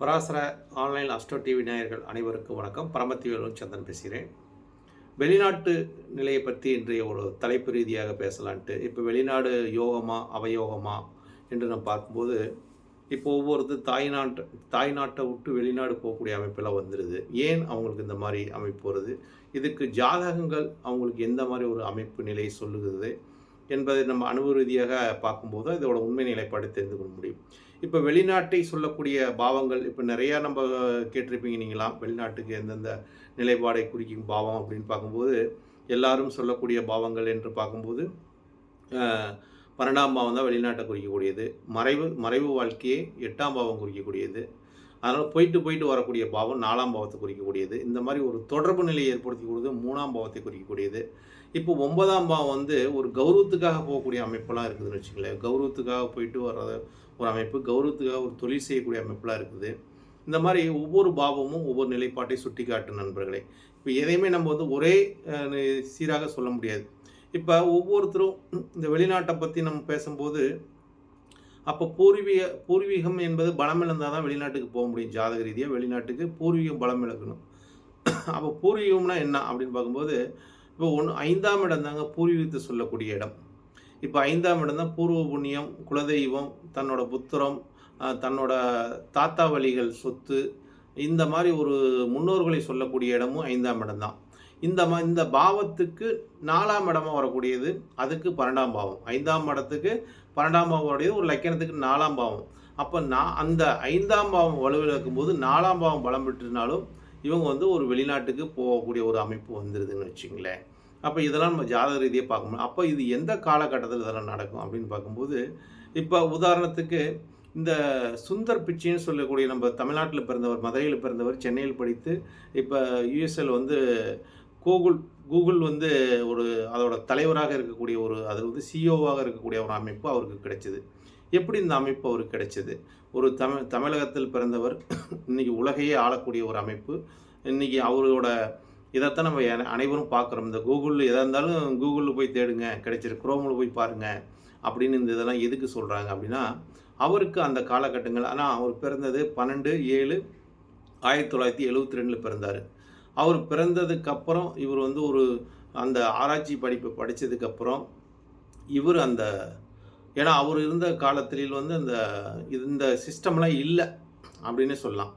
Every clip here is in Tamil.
பராசர ஆன்லைன் அஸ்டோ டிவி நேயர்கள் அனைவருக்கும் வணக்கம். பரமத்திவேலு சந்தன் பேசுகிறேன். வெளிநாட்டு நிலையை பற்றி இன்றைய ஒரு தலைப்பு ரீதியாக பேசலான்ட்டு இப்போ வெளிநாடு யோகமா அவயோகமா என்று நம்ம பார்க்கும்போது இப்போ ஒவ்வொருத்தர் தாய்நாட்டு தாய்நாட்டை விட்டு வெளிநாடு போகக்கூடிய அமைப்பெல்லாம் வந்துடுது ஏன் அவங்களுக்கு இந்த மாதிரி அமைப்பு வருது? இதுக்கு ஜாதகங்கள் அவங்களுக்கு எந்த மாதிரி ஒரு அமைப்பு நிலை சொல்லுகிறது? என்பதை நம்ம அனுபவ ரீதியாக பார்க்கும்போது இதோட உண்மை நிலைப்பாடு தெரிந்து கொள்ள முடியும். இப்போ வெளிநாட்டை சொல்லக்கூடிய பாவங்கள் இப்போ நிறையா நம்ம கேட்டிருப்பீங்க நீங்களாம் வெளிநாட்டுக்கு எந்தெந்த நிலைப்பாடை குறிக்கும் பாவம் அப்படின்னு பார்க்கும்போது எல்லாரும் சொல்லக்கூடிய பாவங்கள் என்று பார்க்கும்போது பன்னெண்டாம் பாவம் தான் வெளிநாட்டை குறிக்கக்கூடியது. மறைவு மறைவு வாழ்க்கையை எட்டாம் பாவம் குறிக்கக்கூடியது. அதனால் போயிட்டு போயிட்டு வரக்கூடிய பாவம் நாலாம் பாவத்தை குறிக்கக்கூடியது. இந்த மாதிரி ஒரு தொடர்பு நிலையை ஏற்படுத்தி கொடுத்து மூணாம் பாவத்தை குறிக்கக்கூடியது. இப்போ ஒன்பதாம் பாவம் வந்து ஒரு கௌரவத்துக்காக போகக்கூடிய அமைப்பெல்லாம் இருக்குதுன்னு வச்சுங்களேன் கௌரவத்துக்காக போயிட்டு வர்ற ஒரு அமைப்பு கௌரவத்துக்காக ஒரு தொழில் செய்யக்கூடிய அமைப்பெல்லாம் இருக்குது. இந்த மாதிரி ஒவ்வொரு பாவமும் ஒவ்வொரு நிலைப்பாட்டை சுட்டி காட்டும் நண்பர்களே. இப்போ எதையுமே நம்ம வந்து ஒரே சீராக சொல்ல முடியாது. இப்போ ஒவ்வொருத்தரும் இந்த வெளிநாட்டை பற்றி நம்ம பேசும்போது அப்போ பூர்வீக பூர்வீகம் என்பது பலம் இழந்தால் தான் வெளிநாட்டுக்கு போக முடியும். ஜாதக ரீதியாக வெளிநாட்டுக்கு பூர்வீகம் பலம் இழக்கணும். அப்போ பூர்வீகம்னா என்ன அப்படின்னு பார்க்கும்போது இப்போ ஒன்று ஐந்தாம் இடம் தாங்க பூர்வீகத்தை சொல்லக்கூடிய இடம். இப்போ ஐந்தாம் இடம் தான் பூர்வ புண்ணியம் குலதெய்வம் தன்னோட புத்திரம் தன்னோட தாத்தா வழிகள் சொத்து இந்த மாதிரி ஒரு முன்னோர்களை சொல்லக்கூடிய இடமும் ஐந்தாம் இடம் தான். இந்த ம இந்த பாவத்துக்கு நாலாம் இடமாக வரக்கூடியது அதுக்கு பன்னெண்டாம் பாவம். ஐந்தாம் இடத்துக்கு பன்னெண்டாம் பாவம் உடையது ஒரு லக்கணத்துக்கு நாலாம் பாவம். அப்போ நான் அந்த ஐந்தாம் பாவம் வலுவில் இருக்கும்போது நாலாம் பாவம் பலம் பெற்றிருந்தாலும் இவங்க வந்து ஒரு வெளிநாட்டுக்கு போகக்கூடிய ஒரு அமைப்பு வந்துடுதுன்னு வச்சுங்களேன். அப்போ இதெல்லாம் நம்ம ஜாதக ரீதியாக பார்க்கணும் அப்போ இது எந்த காலகட்டத்தில் இதெல்லாம் நடக்கும் அப்படின்னு பார்க்கும்போது இப்போ உதாரணத்துக்கு இந்த சுந்தர் பிச்சைன்னு சொல்லக்கூடிய நம்ம தமிழ்நாட்டில் பிறந்தவர் மதுரையில் பிறந்தவர் சென்னையில் படித்து இப்போ யூஎஸ்எல் வந்து கூகுள் கூகுள் வந்து ஒரு அதோட தலைவராக இருக்கக்கூடிய ஒரு அது வந்து சிஓவாக இருக்கக்கூடிய ஒரு அமைப்பு அவருக்கு கிடைச்சிது. எப்படி இந்த அமைப்பு அவருக்கு கிடைச்சிது? ஒரு தமிழ் தமிழகத்தில் பிறந்தவர் இன்னைக்கு உலகையே ஆளக்கூடிய ஒரு அமைப்பு. இன்னைக்கு அவரோட இதைத்தான் நம்ம அனைவரும் பார்க்குறோம். இந்த கூகுளில் எதாக இருந்தாலும் கூகுளில் போய் தேடுங்க கிடைச்சிரு குரோமில் போய் பாருங்கள் அப்படின்னு இந்த இதெல்லாம் எதுக்கு சொல்கிறாங்க அப்படின்னா அவருக்கு அந்த காலகட்டங்கள் ஆனால் அவர் பிறந்தது பன்னெண்டு ஏழு ஆயிரத்தி தொள்ளாயிரத்தி எழுவத்தி ரெண்டில் பிறந்தார். அவர் பிறந்ததுக்கப்புறம் இவர் வந்து ஒரு அந்த ஆராய்ச்சி படிப்பு படித்ததுக்கப்புறம் இவர் அந்த ஏன்னா அவர் இருந்த காலத்தில் வந்து அந்த இந்த சிஸ்டம்லாம் இல்லை அப்படின்னு சொல்லலாம்.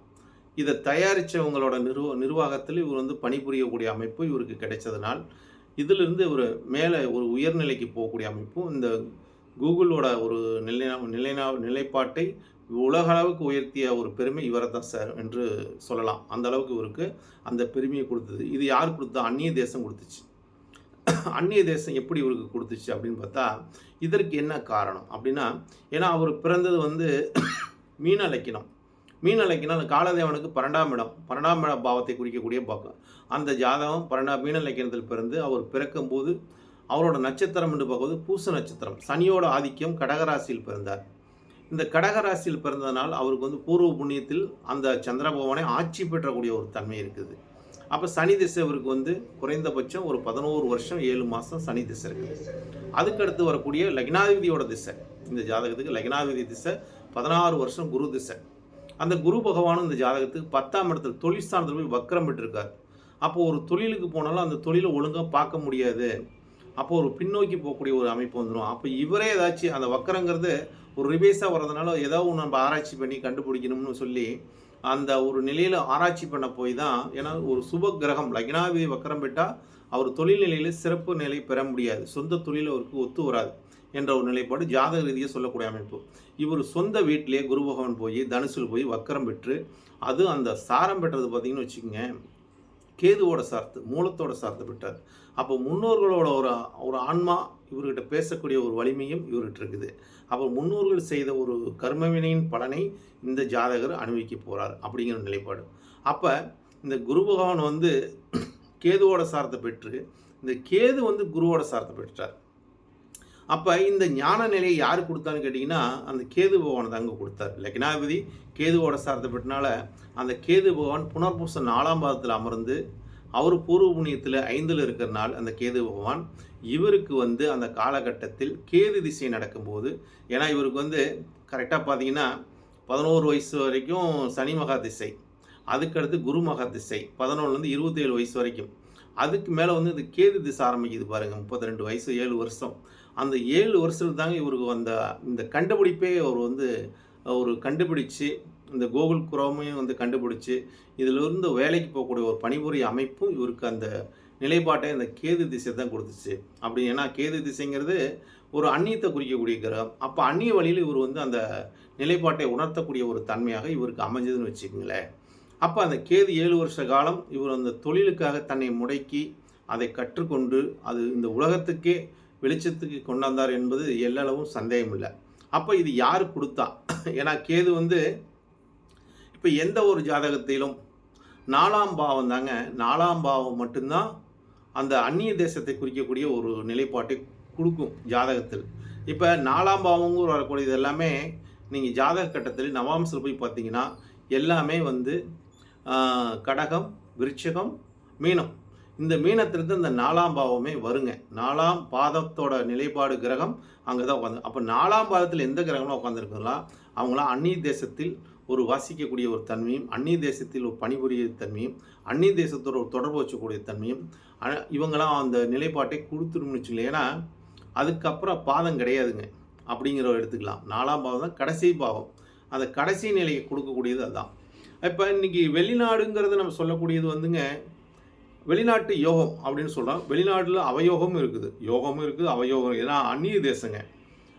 இதை தயாரித்தவங்களோட நிர்வ நிர்வாகத்தில் இவர் வந்து பணிபுரியக்கூடிய அமைப்பு இவருக்கு கிடைச்சதுனால் இதிலிருந்து இவர் மேலே ஒரு உயர்நிலைக்கு போகக்கூடிய அமைப்பும் இந்த கூகுளோட ஒரு நிலைநா நிலைநா நிலைப்பாட்டை உலக அளவுக்கு உயர்த்திய ஒரு பெருமை இவரை தான் சார் என்று சொல்லலாம். அந்த அளவுக்கு இவருக்கு அந்த பெருமையை கொடுத்தது. இது யார் கொடுத்தா அந்நிய தேசம் கொடுத்துச்சு. அந்நிய தேசம் எப்படி இவருக்கு கொடுத்துச்சு அப்படின்னு பார்த்தா இதற்கு என்ன காரணம் அப்படின்னா ஏன்னா அவர் பிறந்தது வந்து மீன லக்கினம் மீன் லக்கினம் காலதேவனுக்கு பன்னெண்டாம் இடம். பன்னெண்டாம் இட பாவத்தை குறிக்கக்கூடிய பாக்கம். அந்த ஜாதகம் பன்னெண்டாம் மீன இலக்கியத்தில் பிறந்து அவர் பிறக்கும்போது அவரோட நட்சத்திரம் என்று பார்க்கும்போது பூச நட்சத்திரம். சனியோட ஆதிக்கம் கடகராசியில் பிறந்தார். இந்த கடகராசியில் பிறந்ததனால் அவருக்கு வந்து பூர்வ புண்ணியத்தில் அந்த சந்திரபவனை ஆட்சி பெற்றக்கூடிய ஒரு தன்மை இருக்குது. அப்போ சனி திசை அவருக்கு வந்து குறைந்தபட்சம் ஒரு பதினோரு வருஷம் ஏழு மாதம் சனி திசை இருக்குது. அதுக்கடுத்து வரக்கூடிய லக்னாதிபதியோட திசை. இந்த ஜாதகத்துக்கு லக்னாதிபதி திசை பதினாறு வருஷம் குரு திசை. அந்த குரு பகவானும் இந்த ஜாதகத்துக்கு பத்தாம் இடத்துல தொழில் ஸ்தானத்தில் போய் வக்கரம் விட்டுருக்கார் அப்போ ஒரு தொழிலுக்கு போனாலும் அந்த தொழிலை ஒழுங்காக பார்க்க முடியாது. அப்போ ஒரு பின்னோக்கி போகக்கூடிய ஒரு அமைப்பு வந்துடும் அப்போ இவரே ஏதாச்சும் அந்த வக்கரங்கிறது ஒரு ரிவேஸாக வர்றதுனால ஏதோ ஒன்று நம்ம ஆராய்ச்சி பண்ணி கண்டுபிடிக்கணும்னு சொல்லி அந்த ஒரு நிலையில் ஆராய்ச்சி பண்ண போய் தான் ஏன்னா ஒரு சுப கிரகம் லக்னாதிபதி வக்கரம் பெற்றால் அவர் தொழில் நிலையில் சிறப்பு நிலை பெற முடியாது. சொந்த தொழில் அவருக்கு ஒத்து வராது என்ற ஒரு நிலைப்பாடு ஜாதக ரீதியாக சொல்லக்கூடிய அமைப்பு. இவர் சொந்த வீட்டிலேயே குரு பகவான் போய் தனுசில் போய் வக்கரம் பெற்று அது அந்த சாரம் பெற்றது பார்த்திங்கன்னு வச்சுக்கோங்க கேதுவோட சார்த்து மூலத்தோட சார்த்து பெற்றார் அப்போ முன்னோர்களோட ஒரு ஒரு ஆன்மா இவர்கிட்ட பேசக்கூடிய ஒரு வலிமையும் இவர்கிட்ட இருக்குது. அப்போ முன்னோர்கள் செய்த ஒரு கர்மவினையின் பலனை இந்த ஜாதகர் அனுபவிக்க போகிறார் அப்படிங்கிற நிலைப்பாடு. அப்போ இந்த குரு பகவான் வந்து கேதுவோட சாரத்தை பெற்று இந்த கேது வந்து குருவோட சாரத்தை பெற்றார். அப்போ இந்த ஞான நிலையை யார் கொடுத்தான்னு கேட்டிங்கன்னா அந்த கேது பகவான் தாங்க கொடுத்தார். லக்னாதிபதி கேதுவோட சார்ந்தப்பட்டனால அந்த கேது பகவான் புனர்பூச நாலாம் பாதத்தில் அமர்ந்து அவர் பூர்வ புண்ணியத்தில் ஐந்தில் இருக்கிறனால அந்த கேது பகவான் இவருக்கு வந்து அந்த காலகட்டத்தில் கேது திசை நடக்கும்போது ஏன்னா இவருக்கு வந்து கரெக்டாக பார்த்தீங்கன்னா பதினோரு வயசு வரைக்கும் சனி மகா திசை அதுக்கடுத்து குரு மகா திசை பதினொன்றுலேருந்து இருபத்தேழு வயசு வரைக்கும். அதுக்கு மேலே வந்து இந்த கேது திசை ஆரம்பிக்குது பாருங்கள் முப்பத்தி ரெண்டு வயசு ஏழு வருஷம். அந்த ஏழு வருஷத்துல தாங்க இவருக்கு அந்த இந்த கண்டுபிடிப்பே அவர் வந்து ஒரு கண்டுபிடிச்சு இந்த கோகுல் குரோமையும் வந்து கண்டுபிடிச்சு இதிலிருந்து வேலைக்கு போகக்கூடிய ஒரு பணிபுரிய அமைப்பும் இவருக்கு அந்த நிலைப்பாட்டை இந்த கேது திசை தான் கொடுத்துச்சு. அப்படி ஏன்னா கேது திசைங்கிறது ஒரு அந்நியத்தை குறிக்கக்கூடிய கிரகம். அப்போ அந்நிய வழியில் இவர் வந்து அந்த நிலைப்பாட்டை உணர்த்தக்கூடிய ஒரு தன்மையாக இவருக்கு அமைஞ்சதுன்னு வச்சுக்கோங்களேன். அப்போ அந்த கேது ஏழு வருஷ காலம் இவர் அந்த தொழிலுக்காக தன்னை முடக்கி அதை கற்றுக்கொண்டு அது இந்த உலகத்துக்கே வெளிச்சத்துக்கு கொண்டாந்தார் என்பது எல்லளவும் சந்தேகம் இல்லை அப்போ இது யார் கொடுத்தா? ஏன்னா கேது வந்து இப்போ எந்த ஒரு ஜாதகத்திலும் நாலாம் பாவம் தாங்க. நாலாம் பாவம் மட்டும்தான் அந்த அந்நிய தேசத்தை குறிக்கக்கூடிய ஒரு நிலைப்பாட்டை கொடுக்கும் ஜாதகத்தில். இப்போ நாலாம் பாவங்கிற வரக்கூடியது எல்லாமே நீங்கள் ஜாதக கட்டத்தில் நவாம்சில் போய் பார்த்தீங்கன்னா எல்லாமே வந்து கடகம் விருட்சகம் மீனம். இந்த மீனத்திலிருந்து இந்த நாலாம் பாவமே வருங்க. நாலாம் பாதத்தோட நிலைப்பாடு கிரகம் அங்கே தான் உட்காந்து அப்போ நாலாம் பாதத்தில் எந்த கிரகம்லாம் உட்காந்துருக்குங்களா அவங்களாம் அந்நிய தேசத்தில் ஒரு வாசிக்கக்கூடிய ஒரு தன்மையும் அந்நிய தேசத்தில் ஒரு பணிபுரிய தன்மையும் அந்நிய தேசத்தோட ஒரு தொடர்பு வச்சக்கூடிய தன்மையும் இவங்களாம் அந்த நிலைப்பாட்டை கொடுத்துருன்னு வச்சுங்களேன் ஏன்னா அதுக்கப்புறம் பாதம் கிடையாதுங்க. அப்படிங்கிற எடுத்துக்கலாம். நாலாம் பாவம் தான் கடைசி பாவம். அந்த கடைசி நிலையை கொடுக்கக்கூடியது அதுதான். இப்போ இன்னைக்கு வெளிநாடுங்கிறது நம்ம சொல்லக்கூடியது வந்துங்க வெளிநாட்டு யோகம் அப்படின்னு சொல்கிறோம் வெளிநாட்டில் அவயோகமும் இருக்குது. யோகமும் இருக்குது அவயோகம் ஏன்னா அந்நிய தேசங்க.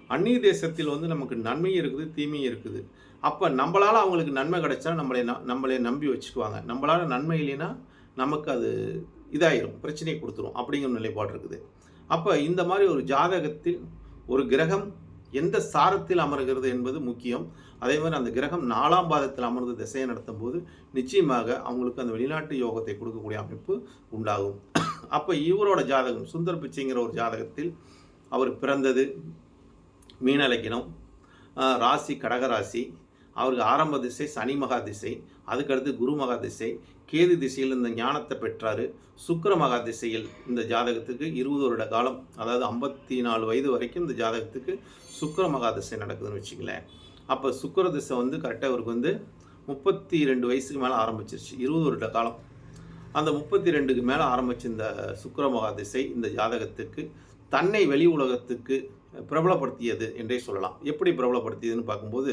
அந்நிய தேசத்தில் வந்து நமக்கு நன்மையும் இருக்குது தீமையும் இருக்குது. அப்போ நம்மளால் அவங்களுக்கு நன்மை கிடைச்சா நம்மளை ந- நம்மளை நம்பி வச்சுக்குவாங்க. நம்மளால் நன்மை இல்லைன்னா நமக்கு அது இதாயிரும் பிரச்சனையை கொடுத்துரும் அப்படிங்கிற நிலைப்பாடு இருக்குது. அப்போ இந்த மாதிரி ஒரு ஜாதகத்தில் ஒரு கிரகம் எந்த சாரத்தில் அமர்கிறது என்பது முக்கியம். அதே மாதிரி அந்த கிரகம் நாலாம் பாதத்தில் அமர்ந்து திசையை நடத்தும் போது நிச்சயமாக அவங்களுக்கு அந்த வெளிநாட்டு யோகத்தை கொடுக்கக்கூடிய அமைப்பு உண்டாகும். அப்போ இவரோட ஜாதகம் சுந்தர் பிச்சைங்கிற ஒரு ஜாதகத்தில் அவர் பிறந்தது மீனலக்கினம் ராசி கடகராசி. அவருக்கு ஆரம்ப திசை சனி மகா திசை அதுக்கடுத்து குரு மகா திசை. கேது திசையில் இந்த ஞானத்தை பெற்றாரு. சுக்கர மகா திசையில் இந்த ஜாதகத்துக்கு இருபது வருட காலம் அதாவது ஐம்பத்தி நாலு வயது வரைக்கும் இந்த ஜாதகத்துக்கு சுக்கர மகா திசை நடக்குதுன்னு வச்சுங்களேன் அப்போ சுக்கிர திசை வந்து கரெக்டாக அவருக்கு வந்து முப்பத்தி ரெண்டு வயசுக்கு மேலே ஆரம்பிச்சிருச்சு இருபது வருட காலம். அந்த முப்பத்தி ரெண்டுக்கு மேலே ஆரம்பிச்ச இந்த சுக்கர மகா திசை இந்த ஜாதகத்துக்கு தன்னை வெளி உலகத்துக்கு பிரபலப்படுத்தியது என்றே சொல்லலாம். எப்படி பிரபலப்படுத்தியதுன்னு பார்க்கும்போது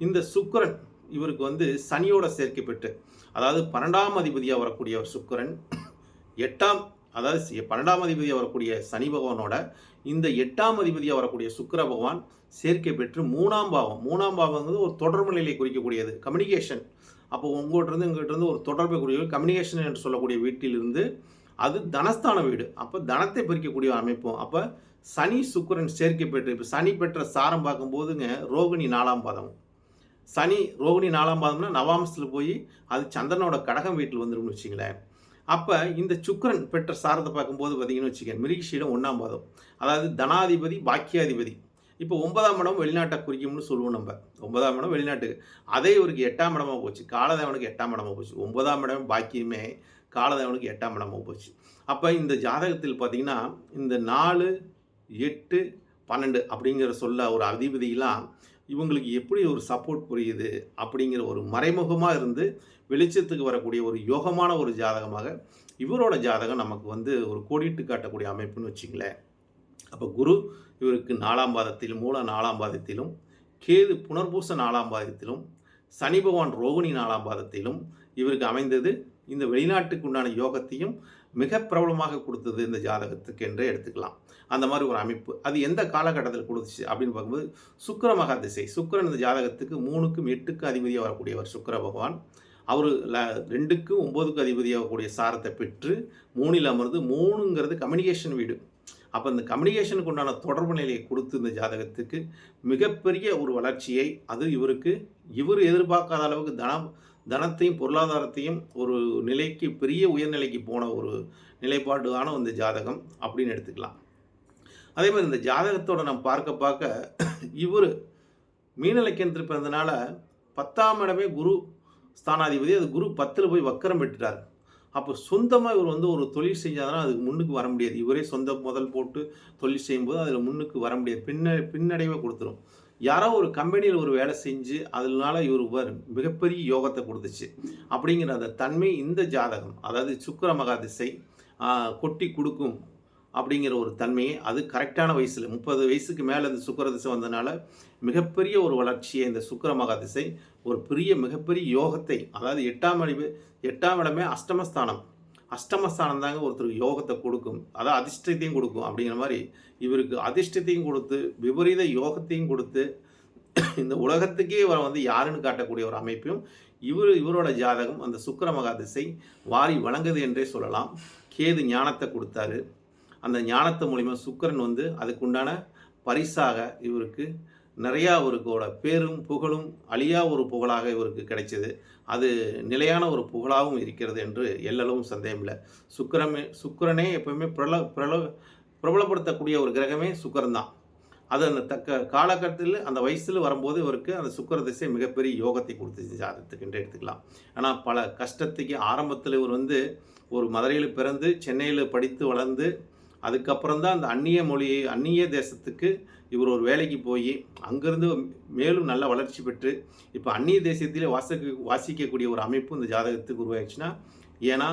இந்த சுக்கரன் இவருக்கு வந்து சனியோட சேர்க்கை பெற்று அதாவது பன்னெண்டாம் அதிபதியாக வரக்கூடிய ஒரு சுக்கிரன் எட்டாம் அதாவது பன்னெண்டாம் அதிபதியாக வரக்கூடிய சனி பகவானோட இந்த எட்டாம் அதிபதியாக வரக்கூடிய சுக்கிர பகவான் சேர்க்கை பெற்று மூணாம் பாவம். மூணாம் பாவங்கிறது ஒரு தொடர்பு நிலையை குறிக்கக்கூடியது. கம்யூனிகேஷன் அப்போ உங்கள்கிட்டருந்து இருந்து ஒரு தொடர்பை கூடிய கம்யூனிகேஷன் என்று சொல்லக்கூடிய வீட்டிலிருந்து அது தனஸ்தான வீடு. அப்போ தனத்தை பிரிக்கக்கூடிய அமைப்பும் அப்போ சனி சுக்கிரன் சேர்க்கை பெற்று இப்போ சனி பெற்ற சாரம் பார்க்கும்போதுங்க ரோகிணி நாலாம் பாதம். சனி ரோகிணி நாலாம் பாதம்னா நவாம்சத்தில் போய் அது சந்திரனோட கடகம் வீட்டில் வந்துடும் வச்சுங்களேன். அப்போ இந்த சுக்கரன் பெற்ற சாரத்தை பார்க்கும்போது பார்த்தீங்கன்னு வச்சுக்கோங்க மிருகிஷீடம் ஒன்றாம் பாதம். அதாவது தனாதிபதி பாக்கியாதிபதி. இப்போ ஒன்பதாம் இடம் வெளிநாட்டை குறிக்கும்னு சொல்லுவோம் நம்ம. ஒன்பதாம் இடம் வெளிநாட்டுக்கு. அதே இவருக்கு எட்டாம் இடமா போச்சு. காலதேவனுக்கு எட்டாம் இடமா போச்சு. ஒன்பதாம் இடம் பாக்கியமே காலதேவனுக்கு எட்டாம் இடமா போச்சு. அப்போ இந்த ஜாதகத்தில் பார்த்தீங்கன்னா இந்த நாலு எட்டு பன்னெண்டு அப்படிங்கிற சொல்ல ஒரு அதிபதியெலாம் இவங்களுக்கு எப்படி ஒரு சப்போர்ட் புரியுது அப்படிங்கிற ஒரு மறைமுகமாக இருந்து வெளிச்சத்துக்கு வரக்கூடிய ஒரு யோகமான ஒரு ஜாதகமாக இவரோட ஜாதகம் நமக்கு வந்து ஒரு கோடிட்டு காட்டக்கூடிய அமைப்புன்னு வச்சிங்களேன். அப்போ குரு இவருக்கு நாலாம் பாதத்திலும் மூல நாலாம் பாதத்திலும் கேது புனர்பூச நாலாம் பாதத்திலும் சனி பகவான் ரோகிணி நாலாம் பாதத்திலும் இவருக்கு அமைந்தது இந்த வெளிநாட்டுக்கு உண்டான யோகத்தையும் மிக பிரபலமாக கொடுத்தது இந்த ஜாதகத்துக்கு என்றே எடுத்துக்கலாம். அந்த மாதிரி ஒரு அமைப்பு. அது எந்த காலகட்டத்தில் கொடுத்துச்சு அப்படின்னு பார்க்கும்போது சுக்கர மகா திசை. சுக்கரன் இந்த ஜாதகத்துக்கு மூணுக்கும் எட்டுக்கும் அதிபதியாக வரக்கூடியவர் சுக்கர பகவான். அவர் ல ரெண்டுக்கும் ஒம்போதுக்கும் அதிபதியாக கூடிய சாரத்தை பெற்று மூணில் அமர்ந்து மூணுங்கிறது கம்யூனிகேஷன் வீடு. அப்போ இந்த கம்யூனிகேஷனுக்கு உண்டான தொடர்பு நிலையை கொடுத்து இந்த ஜாதகத்துக்கு மிகப்பெரிய ஒரு வளர்ச்சியை அது இவருக்கு இவர் எதிர்பார்க்காத அளவுக்கு தனம் தனத்தையும் பொருளாதாரத்தையும் ஒரு நிலைக்கு பெரிய உயர்நிலைக்கு போன ஒரு நிலைப்பாடான இந்த ஜாதகம் அப்படின்னு எடுத்துக்கலாம். அதே மாதிரி இந்த ஜாதகத்தோட நம்ம பார்க்க பார்க்க இவர் மீனலக்கியத்தில் பிறந்தனால பத்தாம் இடமே குரு ஸ்தானாதிபதி அது குரு பத்தில் போய் வக்கரம் பெற்றுட்டார். அப்போ சொந்தமாக இவர் வந்து ஒரு தொழில் செஞ்சாதான் அதுக்கு முன்னுக்கு வர முடியாது. இவரே சொந்த முதல் போட்டு தொழில் செய்யும்போது அதில் முன்னுக்கு வர முடியாது. பின்ன பின்னடைவை கொடுத்துரும். யாரோ ஒரு கம்பெனியில் ஒரு வேலை செஞ்சு அதனால இவர் வர் மிகப்பெரிய யோகத்தை கொடுத்துச்சு. அப்படிங்கிற அந்த தன்மை இந்த ஜாதகம். அதாவது சுக்கர மகா திசை கொட்டி கொடுக்கும் அப்படிங்கிற ஒரு தன்மையை அது கரெக்டான வயசில் முப்பது வயசுக்கு மேலே இந்த சுக்கர திசை வந்ததுனால மிகப்பெரிய ஒரு வளர்ச்சியை இந்த சுக்கர மகா திசை ஒரு பெரிய மிகப்பெரிய யோகத்தை அதாவது எட்டாம் அடிவு எட்டாம் இடமே அஷ்டமஸ்தானம். அஷ்டமஸ்தானம் தாங்க ஒருத்தருக்கு யோகத்தை கொடுக்கும். அதாவது அதிர்ஷ்டத்தையும் கொடுக்கும் அப்படிங்கிற மாதிரி இவருக்கு அதிர்ஷ்டத்தையும் கொடுத்து விபரீத யோகத்தையும் கொடுத்து இந்த உலகத்துக்கே இவரை வந்து யாருன்னு காட்டக்கூடிய ஒரு அமைப்பையும் இவர் இவரோட ஜாதகம் அந்த சுக்கர மகா திசை வாரி வழங்குது என்றே சொல்லலாம். கேது ஞானத்தை கொடுத்தாரு. அந்த ஞானத்து மூலிமா சுக்கிரன் வந்து அதுக்குண்டான பரிசாக இவருக்கு நிறையா அவருக்கோட பேரும் புகழும் அழியா ஒரு புகழாக இவருக்கு கிடைச்சது. அது நிலையான ஒரு புகழாகவும் இருக்கிறது என்று எல்லளவும் சந்தேகமில்லை. சுக்கரமே சுக்கிரமே சுக்கிரனே எப்பவுமே பிரல பிரல பிரபலப்படுத்தக்கூடிய ஒரு கிரகமே சுக்கரன் தான். அது அந்த தக்க காலகட்டத்தில் அந்த வயசில் வரும்போது இவருக்கு அந்த சுக்கிர திசை மிகப்பெரிய யோகத்தை கொடுத்துச்சு ஜாதகத்துக்கு என்று எடுத்துக்கலாம். ஆனால் பல கஷ்டத்துக்கு ஆரம்பத்தில் இவர் வந்து ஒரு மதுரையில் பிறந்து சென்னையில் படித்து வளர்ந்து அதுக்கப்புறம் தான் அந்த அந்நிய மொழியை அந்நிய தேசத்துக்கு இவர் ஒரு வேலைக்கு போய் அங்கேருந்து மேலும் நல்ல வளர்ச்சி பெற்று இப்போ அந்நிய தேசியத்திலே வாசிக்க வாசிக்கக்கூடிய ஒரு அமைப்பு இந்த ஜாதகத்துக்கு உருவாயிடுச்சுன்னா ஏன்னா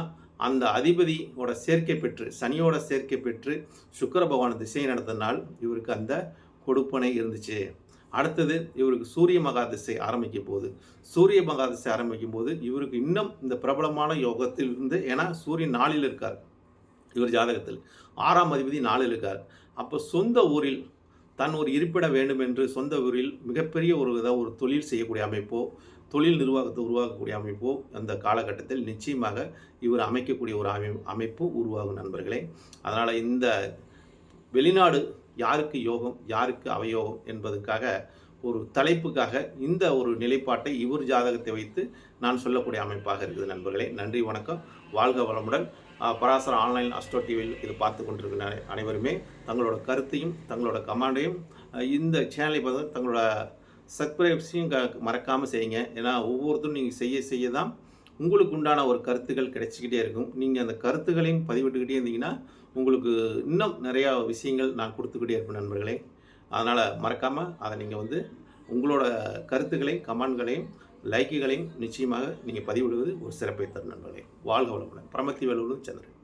அந்த அதிபதியோட சேர்க்கை பெற்று சனியோட சேர்க்கை பெற்று சுக்கர பகவான திசை நடத்தினால் இவருக்கு அந்த கொடுப்பனை இருந்துச்சு. அடுத்தது இவருக்கு சூரிய மகா திசை ஆரம்பிக்க போகுது. சூரிய மகா திசை ஆரம்பிக்கும் போது இவருக்கு இன்னும் இந்த பிரபலமான யோகத்தில் இருந்து ஏன்னா சூரியன் நாளில் இருக்கார். இவர் ஜாதகத்தில். ஆறாம் அதிபதி நாளில் இருக்கார். அப்போ சொந்த ஊரில் தன் ஒரு இருப்பிட வேண்டும் என்று சொந்த ஊரில் மிகப்பெரிய ஒரு வித ஒரு தொழில் செய்யக்கூடிய அமைப்போ தொழில் நிர்வாகத்தை உருவாக்கக்கூடிய அமைப்போ அந்த காலகட்டத்தில் நிச்சயமாக இவர் அமைக்கக்கூடிய ஒரு அமை அமைப்பு உருவாகும் நண்பர்களே. அதனால் இந்த வெளிநாடு யாருக்கு யோகம் யாருக்கு அவயோகம் என்பதற்காக ஒரு தலைப்புக்காக இந்த ஒரு நிலைப்பாட்டை இவர் ஜாதகத்தை வைத்து நான் சொல்லக்கூடிய அமைப்பாக இருக்குது நண்பர்களே. நன்றி வணக்கம். வாழ்க வளமுடன். பராசர ஆன்லைன் அஸ்ட்ரோ டிவியில் இது பார்த்து கொண்டிருக்கிற அனைவருமே தங்களோட கருத்தையும் தங்களோட கமாண்டையும் இந்த சேனலை பார்த்து தங்களோட சப்ஸ்கிரைப்ஸையும் க மறக்காமல் செய்யுங்க. ஏன்னா ஒவ்வொருத்தரும் நீங்கள் செய்ய செய்ய தான் உங்களுக்கு உண்டான ஒரு கருத்துக்கள் கிடைச்சிக்கிட்டே இருக்கும். நீங்கள் அந்த கருத்துக்களையும் பதிவிட்டுக்கிட்டே இருந்தீங்கன்னா உங்களுக்கு இன்னும் நிறையா விஷயங்கள் நான் கொடுத்துக்கிட்டே இருப்பேன் நண்பர்களே. அதனால் மறக்காமல் அதை நீங்கள் வந்து உங்களோட கருத்துக்களையும் கமெண்ட்களையும் லைக்குகளையும் நிச்சயமாக நீங்கள் பதிவிடுவது ஒரு சிறப்பை தரும் நண்பர்களே. வாழ்க வளமுடன். பிரமத்தி வேலூர் சந்திரன்.